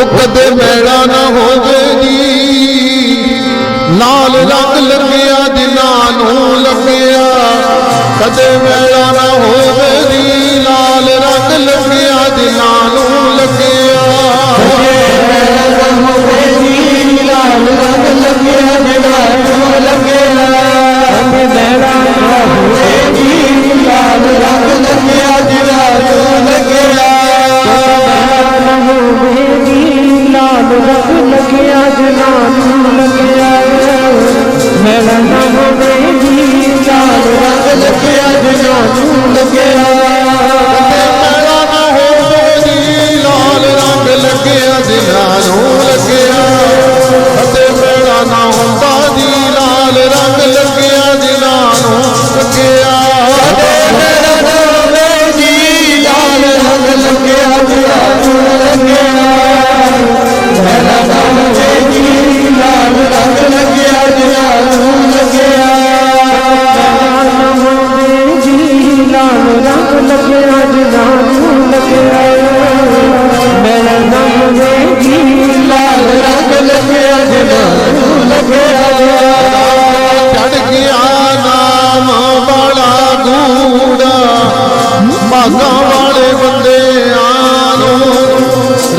ਉਹ ਕਦੇ ਮੈਲਾ ਨਾ ਹੋਵੇ ਜੀ ਲਾਲ ਰੰਗ ਲੱਗਿਆ ਜਿਨ੍ਹਾਂ ਨੂੰ ਲੱਗਿਆ ਕਦੇ ਮੈਲਾ ਨਾ ਹੋਵੇ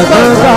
Bhagavad